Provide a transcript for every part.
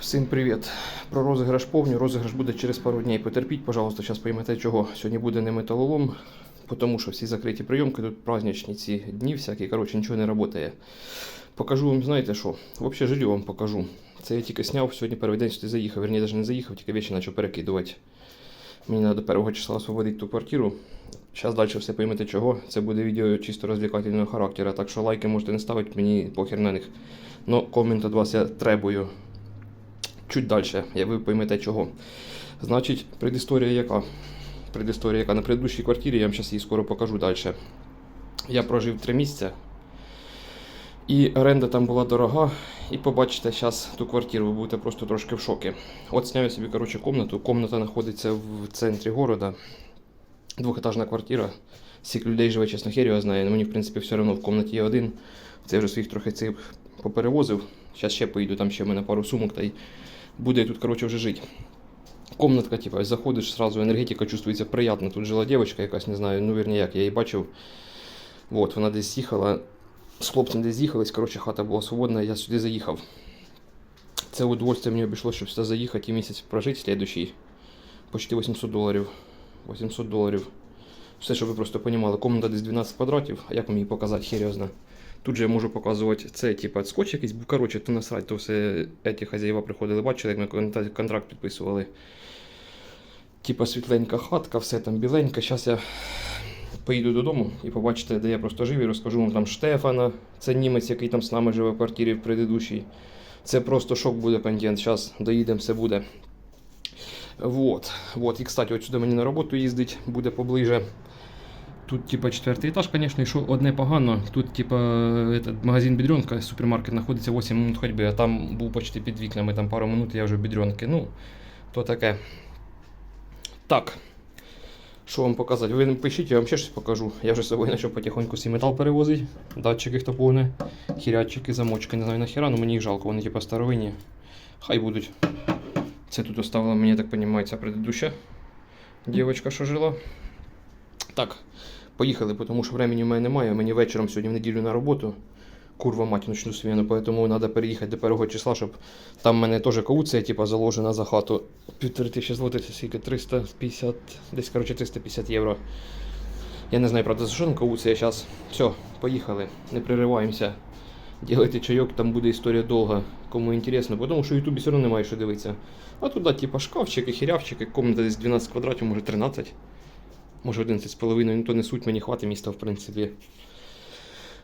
Всім привіт! Про розіграш повню. Розіграш буде через пару днів. Потерпіть, пожалуйста, зараз поймете чого. Сьогодні буде не металолом, тому що всі закриті прийомки, тут праздничні ці дні всякі, коротше, нічого не працює. Покажу вам, знаєте що? Взагалі жилье вам покажу. Це я тільки зняв, сьогодні перший день сюди заїхав. Верні, навіть не заїхав, тільки вещи почав перекидувати. Мені треба до першого числа освободити ту квартиру. Зараз далі все поймете чого. Це буде відео чисто розвлекательного характеру, так що лайки можете не ставити, мені похер на них. Но комент від вас я требую чуть далі, я ви поймете чого. Значить, предісторія яка? Предісторія яка на предыдущій квартирі, я вам зараз її скоро покажу далі. Я прожив 3 місяці. І оренда там була дорога. І побачите зараз ту квартиру, ви будете просто трошки в шокі. От я собі коротше, комнату. Комната знаходиться в центрі міста. Двохетажна квартира. Скільки людей живе, чесно, хер його знає. Мені, в принципі, все одно в кімнаті є один. Це вже своїх трохи цих поперевозив. Зараз ще поїду, там ще в мене пару сумок та й буде тут, коротше, вже жити. Комнатка, типа, заходиш, сразу енергетика чувствується приємно. Тут жила дівчинка якась, не знаю, ну вірні як, я її бачив. Вот, вона десь їхала, з хлопцем десь їхались, коротше, хата була свободна, я сюди заїхав. Це удовольствие мені обійшло, щоб сюди заїхати і місяць прожити слідущий. Почти 800 доларів. 800 доларів. Все, щоб ви просто розуміли, комната десь 12 квадратів, а як вам її показати, зна. Тут же я можу показувати це, типа, скотч якийсь, був, коротше, то насрать, то все еті хазяїва приходили, бачили, як ми контракт підписували. Типа світленька хатка, все там біленьке. Зараз я поїду додому і побачите, де я просто жив, і розкажу вам там Штефана, це німець, який там з нами живе в квартирі в предыдущій. Це просто шок буде контент. Зараз доїдемо, все буде. Вот, вот. І, кстати, от сюди мені на роботу їздить, буде поближе. Тут, типа, четвертий етаж, звісно, і що одне погано. Тут, типа, магазин Бідренка, супермаркет знаходиться 8 минут ходьби, а там був почти під вікнами, там пару минут я вже в Бідренки. Ну, то таке. Так. Що вам показати? Ви пишіть, я вам ще щось покажу. Я вже з собою почав потихоньку свій метал перевозити. Датчики хто повне, хірячики, замочки, не знаю нахіра, але мені їх жалко, вони типа старовинні. Хай будуть. Це тут оставила мені, так розумію, ця предыдуща дівчинка, що жила. Так, поїхали, тому що времени в мене немає. Мені вечором сьогодні в неділю на роботу. Курва мать, ночну сміну, поэтому треба переїхати до першого числа, щоб там в мене теж кауція, типа, заложена за хату. Півтори тисячі злотих, скільки 350, десь, коротше, 350 євро. Я не знаю, правда, за що там кауція зараз. Все, поїхали, не пририваємося. Ділайте чайок, там буде історія довга, кому інтересно, тому що в Ютубі все одно немає що дивитися. А туди, типа, шкафчики, хірявчики, комната десь 12 квадратів, може 13. Може 11,5, ну то не суть, мені хватить міста, в принципі.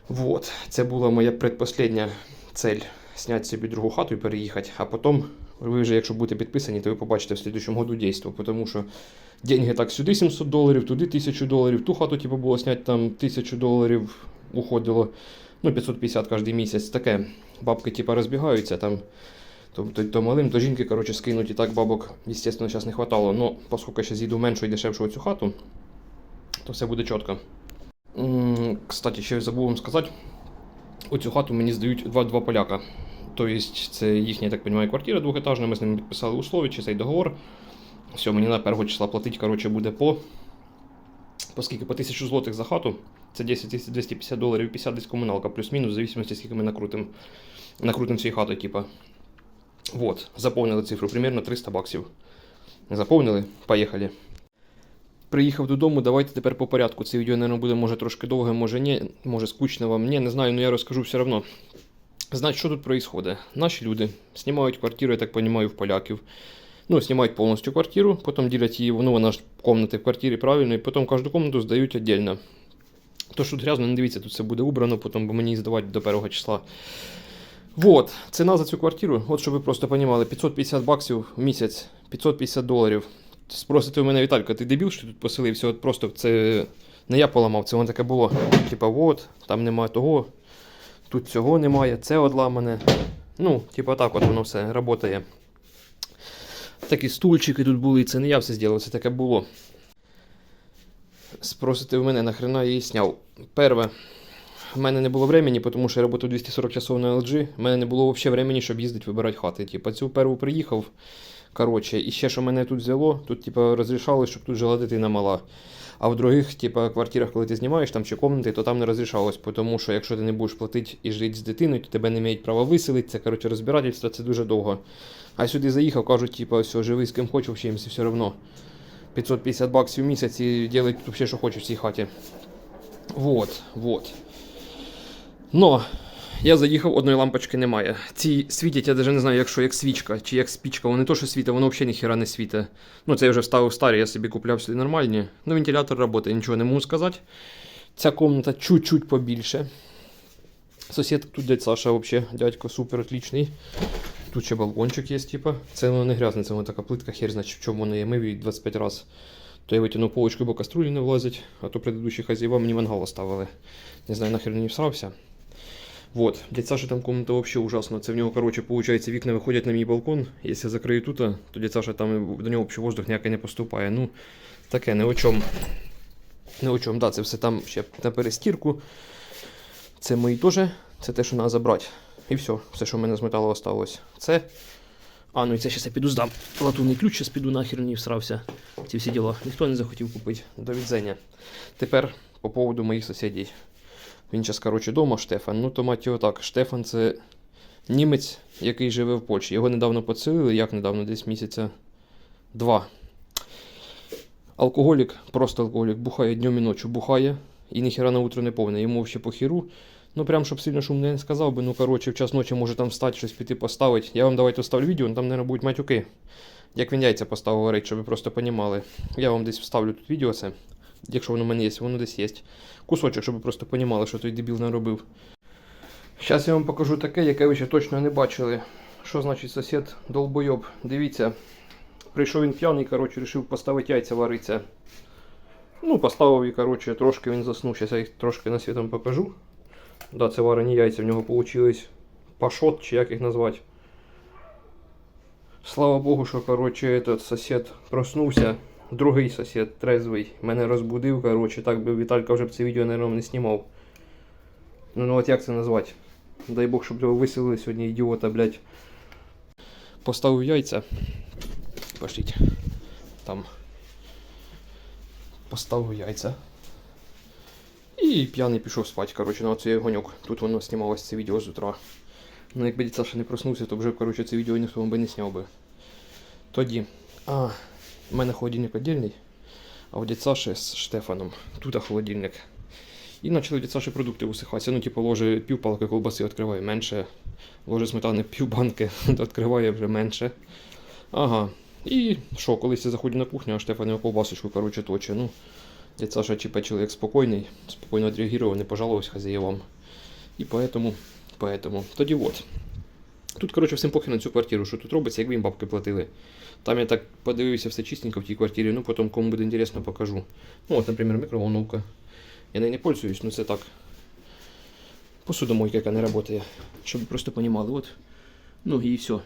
Вот. Це була моя предпоследня цель зняти собі другу хату і переїхати. А потім, ви вже, якщо будете підписані, то ви побачите в слідчому году дійство. Тому що деньги так сюди 700 доларів, туди 1000 доларів, ту хату типу, було зняти там 1000 доларів уходило. Ну, 550 кожен місяць. Таке. Бабки типу, розбігаються там. То, то, то малим, то жінки, коротше, скинуть і так бабок, звісно, зараз не хватало. Ну, оскільки я ще з'їду меншу і дешевшу цю хату, то все буде чітко. Кстати, ще забув вам сказати, оцю хату мені здають два, два поляка. Тобто це їхня, я так розумію, квартира двохетажна, ми з ними підписали условия чи цей договор. Все, мені на першого числа платить, коротше, буде по. По скільки? По 1000 злотих за хату. Це 10 250 доларів, 50 десь комуналка, плюс-мінус, в зависимості, скільки ми накрутимо. Накрутимо цієї хати, типа. Вот, заповнили цифру, примерно 300 баксів. Заповнили, поїхали. Приїхав додому, давайте тепер по порядку. Це відео, мабуть, буде може трошки довге, може ні, може скучно вам. Ні, не знаю, але я розкажу все одно. Значить, що тут відбувається? Наші люди знімають квартиру, я так розумію, в поляків. Ну, знімають повністю квартиру, потім ділять її, ну, вона ж комнати в квартирі правильно, і потім кожну комнату здають віддільно. То, що тут грязно, не дивіться, тут все буде убрано, потім, бо мені здавати до першого числа. Вот, ціна за цю квартиру, от щоб ви просто розуміли, 550 баксів в місяць, 550 доларів. Спросите у мене, Віталька, ти дебіл, що тут поселився? От просто це не я поламав, це воно таке було. Типа, от, там немає того, тут цього немає, це одламане. Ну, типа так от воно все працює. Такі стульчики тут були, це не я все зробив, це таке було. Спросите в мене, нахрена я її сняв. Перше, в мене не було времени, тому що я працював 240 часов на LG. В мене не було взагалі времени, щоб їздити вибирати хати. Типа цю перву приїхав. Коротше, і ще що мене тут взяло, тут типа розрішали, щоб тут жила дитина мала. А в других, типа, квартирах, коли ти знімаєш там чи комнати, то там не розрішалось, тому що якщо ти не будеш платити і жити з дитиною, то тебе не мають права виселити. Це коротше розбирательство, це дуже довго. А сюди заїхав, кажуть, типа, все, живи з ким хочеш, взагалі все одно. 550 баксів в місяць і тут взагалі, що хочеш в цій хаті. Вот, вот. Но я заїхав, одної лампочки немає. Ці світять, я навіть не знаю, якщо як свічка чи як спічка. Воно не то, що світить, воно взагалі ніхіра не світить. Ну, це я вже вставив старі, я собі купляв сюди нормальні. Ну, вентилятор працює, нічого не можу сказати. Ця комната чуть-чуть побільше. Сусід тут дядь Саша взагалі, дядько супер отличний. Тут ще балкончик є, типа. Це воно не грязне, це воно така плитка, хер значить, в чому воно є. Мив її 25 разів. То я витягнув полочку, бо каструлі не влазять, а то предыдущі хазяїва мені мангал оставили. Не знаю, нахер не всрався. Вот, дядь Саша там комната вообще ужасно. Це в нього, короче, получается, вікна виходять на мій балкон. Якщо закрию тут, то дядь Саша там до нього вообще воздух ніякий не поступає. Ну, таке, не о чому. Не о чому, да, це все там ще на перестірку. Це мої теж, це те, що треба забрати. І все, все, що в мене з металу осталось. Це. А, ну і це зараз я піду здам. Латунний ключ, зараз піду нахер не всрався. Ці всі діла. Ніхто не захотів купити. До відзення. Тепер по поводу моїх сусідів. Він зараз, коротше, дома Штефан. Ну, то мать його так. Штефан це німець, який живе в Польщі. Його недавно поцілили, як недавно, десь місяця два. Алкоголік, просто алкоголік, бухає днем і ночі, бухає і ніхіра на утро не повне. Йому ще по хіру. Ну, прям, щоб сильно шумно не сказав би, ну, коротше, в час ночі може там встати, щось піти поставити. Я вам давайте вставлю відео, там, мабуть, будуть матюки. Як він яйця поставив варить, щоб ви просто понімали. Я вам десь вставлю тут відео це. Якщо воно в мене є, воно десь є. Кусочок, щоб ви просто понімали, що той дебіл наробив. Зараз я вам покажу таке, яке ви ще точно не бачили. Що значить сусід долбойоб? Дивіться. Прийшов він п'яний, коротше, вирішив поставити яйця вариться. Ну, поставив і, коротше, трошки він заснув. Зараз я їх трошки на світом покажу. Да, це варені яйця, в нього вийшло пашот, чи як їх назвати. Слава Богу, що коротше, этот сусід проснувся. Другий сусід трезвий. Мене розбудив, коротше, так би Віталька вже б це відео, наверное, не знімав. Ну, ну от як це назвати? Дай Бог, щоб його виселили сьогодні, ідіота, блядь. Поставив яйця. Пошліть. Там. Поставив яйця. І п'яний пішов спати, коротше, на оцей гоньок. Тут воно знімалось це відео з утра. Ну, якби Саша не проснувся, то вже, коротше, це відео ніхто би не зняв би. Тоді. А, у мене холодильник віддільний, а у дід Саші з Штефаном. Тут холодильник. І почали від Саші продукти висихатися. Ну, типу, ложе півпалки колбаси відкриває менше. Ложе сметани півбанки відкриває вже менше. Ага. І що, колись я заходжу на кухню, а Штефан його колбасочку, коротше, точе. Ну, дід Саша типа чоловік спокійний, спокійно відреагував, не пожалувався хазяєвам. І поэтому, поэтому. Тоді от. Тут, коротше, всім похер на цю квартиру, що тут робиться, якби їм бабки платили. Там я так подивився все чистенько в тій квартирі, ну потім кому буде інтересно, покажу. Ну, от, наприклад, микроволновка. Я нею не пользуюсь, ну це так. Посудомойка, яка не працює. Щоб ви просто понімали. От. Ну і все.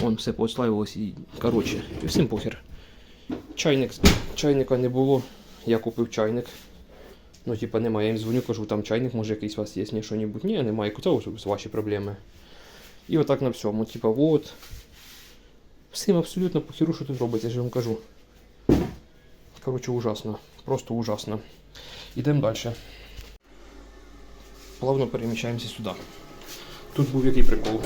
Вон все поотслаювалось і. Коротше, і всім похер. Чайник. Чайника не було. Я купив чайник. Ну, типа, немає. Я їм дзвоню, кажу, там чайник, може якийсь у вас є, ні, що-небудь. Ні, немає. Це ось ваші проблеми. І отак на всьому. Типа, вот. Всім абсолютно похеру, що тут робиться, я ж вам кажу. Коротше, ужасно. Просто ужасно. Ідемо далі. Плавно переміщаємося сюди. Тут був який прикол.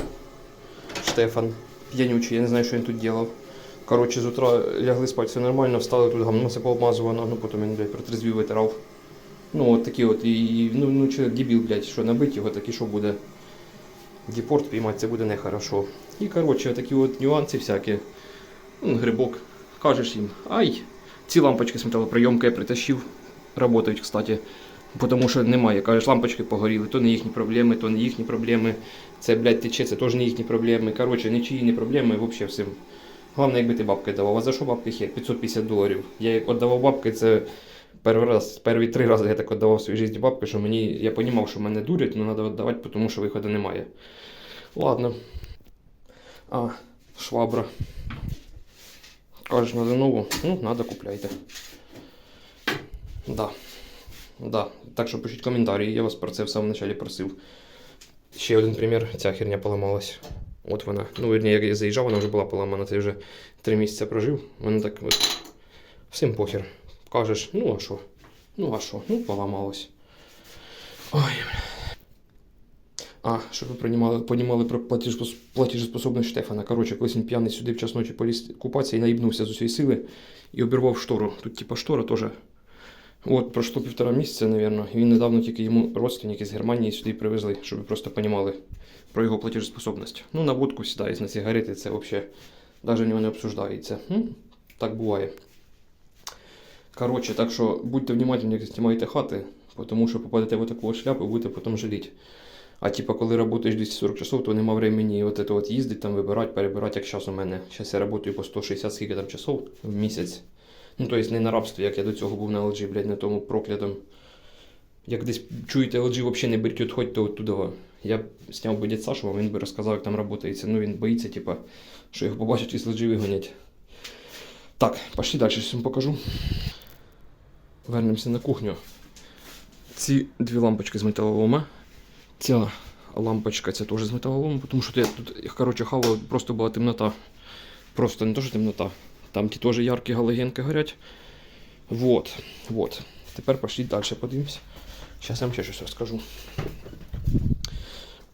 Штефан, п'янючий, я не знаю, що він тут робив. Коротше, з утра лягли спати, все нормально, встали тут гамно все пообмазувано, ну потім він, блядь, протрезвів витирав. Ну, от такі от, і, ну, ну чоловік дебіл, блядь, що набить його, так і що буде. Депорт піймати, це буде нехорошо. І, коротше, такі от нюанси всякі. Грибок. Кажеш їм, ай, ці лампочки з металоприйомки я притащив. Работають, кстати. Тому що немає. Кажеш, лампочки погоріли, то не їхні проблеми, то не їхні проблеми. Це, блядь, тече, це теж не їхні проблеми. Коротше, нічиї не проблеми, взагалі всім. Головне, якби ти бабки давав. А за що бабки хер? 550 доларів. Я віддавав бабки, це перший раз, перші три рази я так віддавав в своїй житті бабки, що мені, я розумів, що мене дурять, але треба віддавати, тому що виходу немає. Ладно. А, швабра. Кажеш, надо нову? Ну, надо купляйте. Да. Да. Так що пишіть коментарі, я вас про це в самому началі просив. Ще один примір, ця херня поламалась. От вона. Ну, верні, як я заїжджав, вона вже була поламана, це вже три місяці прожив. Вона так от. Всім похер. Кажеш, ну а що? Ну а що? Ну, поламалось. Ой. А, щоб ви приймали, понімали про платіжеспособність Штефана. Коротше, колись він п'яний сюди в час ночі поліз купатися і наїбнувся з усієї сили і обірвав штору. Тут, типа, штора теж. От, пройшло півтора місяця, мабуть, він недавно тільки йому родственники з Германії сюди привезли, щоб ви просто понімали про його платіжеспособність. Ну, на водку сідається, на сигарети, це взагалі навіть не обсуждається. М? Так буває. Коротше, так що будьте внимательні, як знімаєте хати, тому що попадете в таку шляпу і будете потім жаліти. А типа, коли працюєш 240 часов, то нема времени от это от їздити, там вибирати, перебирати, як зараз у мене. Зараз я працюю по 160 скільки там часов в місяць. Ну, тобто не на рабстві, як я до цього був на LG, блядь, на тому проклятому. Як десь чуєте, LG взагалі не беріть, ходьте оттуда. Я зняв би дід Сашу, він би розказав, як там працюється. Ну, він боїться, типа, що його побачать і з LG вигонять. Так, пошли далі, вам покажу. Вернемося на кухню. Ці дві лампочки з металолома. Ця лампочка ця теж з металолому, тому що тут, коротше, хавав, просто була темнота. Просто не то, що темнота. Там ті теж яркі галогенки горять. Вот, вот. Тепер пошли далі подивимось. Зараз я вам ще щось розкажу.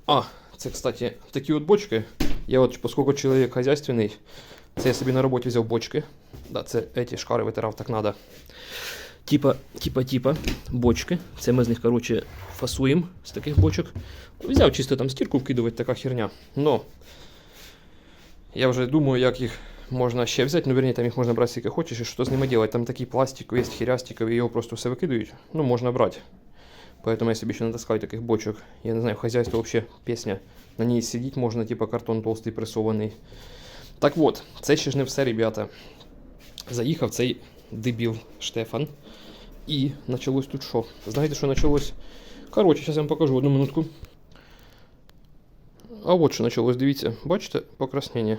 А, це, кстати, такі от бочки. Я от, поскольку чоловік хазяйственний, це я собі на роботі взяв бочки. Да, це эти шкари витирав, так надо. Типа, типа, типа, бочки. Це ми з них, короче, фасуємо з таких бочок. Взяв чисто там стірку вкидувати, така херня. Но я вже думаю, як їх можна ще взяти. Ну, верні, там їх можна брати скільки хочеш, і що з ними робити. Там такий пластик, є херястиковий, його просто все викидають. Ну, можна брати. Поэтому я собі ще натаскаю таких бочок. Я не знаю, хозяйство вообще пісня. На ній сидіти можна, типа картон толстий пресований. Так от, це ще ж не все, ребята. Заїхав цей дебіл Штефан. І почалось тут що? Знаєте, що почалось? Коротше, зараз я вам покажу одну минутку. А от що почалось, дивіться, бачите, покраснення.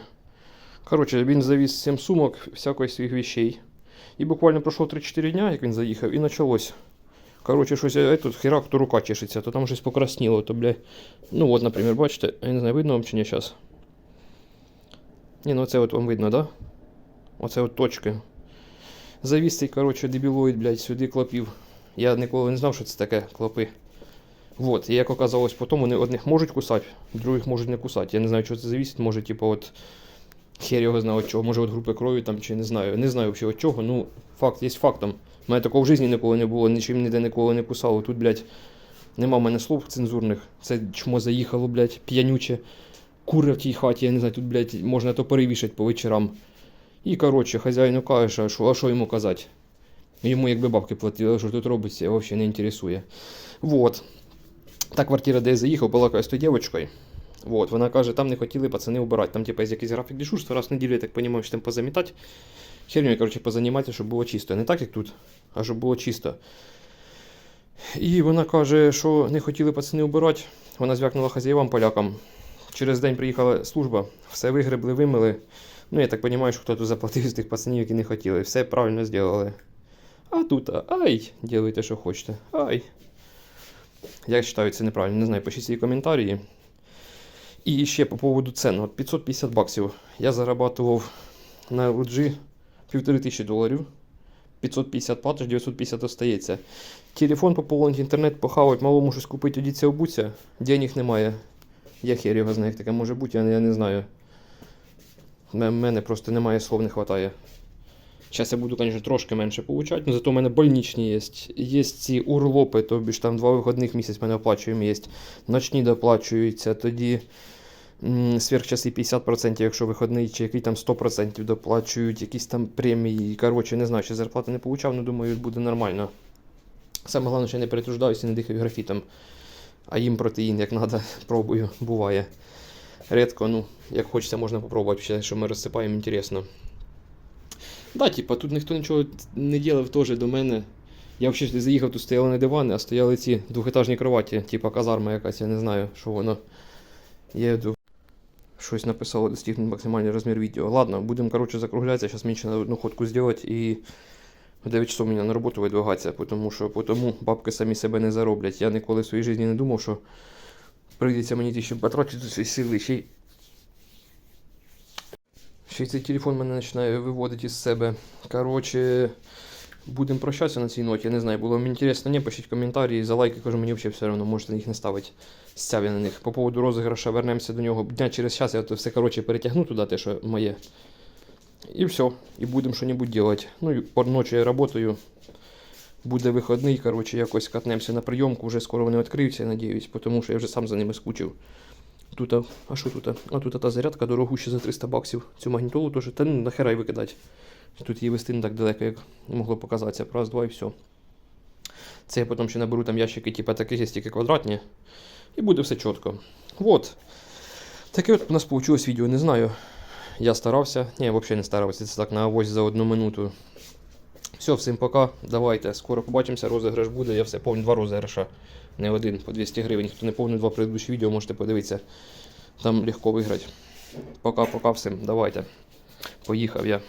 Коротше, він завіз 7 сумок всякої своїх вещей. І буквально пройшло 3-4 дня, як він заїхав, і почалось. Коротше, щось я тут херак, то рука чешеться, то там щось покрасніло, то, бля. Ну от, наприклад, бачите, я не знаю, видно вам чи ні зараз. Ні, ну оце от вам видно, да? Оце от точки. Завіз цей, коротше, дебілоїд, блядь, сюди клопів. Я ніколи не знав, що це таке клопи. Вот, і як оказалось, потім вони одних можуть кусати, других можуть не кусати. Я не знаю, що це завісить, може, типу, от хер його знає від чого, може від групи крові там, чи не знаю. Не знаю взагалі від чого, ну, факт є фактом. У мене такого в житті ніколи не було, нічим ніде ніколи не кусало. Тут, блядь, нема в мене слов цензурних. Це чмо заїхало, блядь, п'янюче. Кури в тій хаті, я не знаю, тут, блядь, можна то перевішати по вечорам. І, коротше, хазяїну каже, що, а що йому казати? Йому якби бабки платили, що тут робиться, взагалі не інтересує. Вот. Та квартира, де я заїхав, балакаю з тою дівчинкою. Вот, вона каже, там не хотіли пацани убирати. Там, типа, є якийсь графік дежурства, раз в неділю, я так розумію, що там позамітати. Херню, коротше, позанімати, щоб було чисто. Не так, як тут, а щоб було чисто. І вона каже, що не хотіли пацани убирати. Вона звякнула хазяївам полякам. Через день приїхала служба, все вигребли, вимили. Ну, я так розумію, що хтось заплатив з тих пацанів, які не хотіли. Все правильно зробили. А тут, ай, делайте, що хочете. Ай. Я вважаю, це неправильно. Не знаю, пишіть свої коментарі. І ще по поводу цен. От 550 баксів. Я зарабатував на LG 1500 доларів. 550 платиш, 950 остається. Телефон поповнить, інтернет похавать, малому щось купити, одіться, обуться. Денег немає. Я хер його знаю, як таке може бути, я не знаю. Мене просто немає слов, не вистачає. Зараз я буду, звісно, трошки менше получати, але зато в мене больничні є. Є ці урлопи, тобі ж там два виходних місяць мене оплачуємо є. Ночні доплачуються, тоді сверхчаси 50%, якщо виходний, чи який там 100% доплачують, якісь там премії. Коротше, не знаю, ще зарплати не получав, але думаю, буде нормально. Саме головне, що я не перетруждаюся і не дихаю графітом. А їм протеїн, як треба, пробую, буває. Рідко, ну, як хочеться, можна попробувати, що ми розсипаємо, інтересно. Да, типа, тут ніхто нічого не ділив теж до мене. Я взагалі заїхав, тут стояли не дивани, а стояли ці двохетажні кроваті, типа казарма якась, я не знаю, що воно. Я йду. Щось написало, достигнути максимальний розмір відео. Ладно, будемо, коротше, закруглятися, зараз мені ще на одну ходку зробити і В 9 часов мені на роботу видвигатися, тому що тому бабки самі себе не зароблять. Я ніколи в своїй житті не думав, що прийдеться мені ті, щоб потратити свої сили. Ще й Ще й цей телефон мене починає виводити із себе. Коротше, будемо прощатися на цій ноті. Я не знаю, було мені інтересно, не пишіть коментарі, за лайки, кажу, мені взагалі все одно, можете їх не ставити. Стяві на них. По поводу розіграша вернемося до нього дня через час, я то все коротше перетягну туди, те, що моє. І все. І будемо щось робити. Ну і ночі я працюю. Буде вихідний, коротше, якось катнемося на прийомку, вже скоро вони відкриються, я надіюсь, тому що я вже сам за ними скучив. Тут, а, що тут? А тут та зарядка дорогуща за 300 баксів. Цю магнітолу теж. Та ну нахера викидати. Тут її вести не так далеко, як могло показатися. Раз, два і все. Це я потім ще наберу там ящики, типу такі, тільки квадратні. І буде все чітко. Вот. Таке от у нас вийшло відео, не знаю. Я старався. Ні, взагалі не старався. Це так на авось за одну минуту. Все, всім пока. Давайте. Скоро побачимося. Розіграш буде. Я все повню два розіграша. Не один по 200 гривень. Хто не повний два предыдущі відео, можете подивитися. Там легко виграти. Пока-пока всім. Давайте. Поїхав я.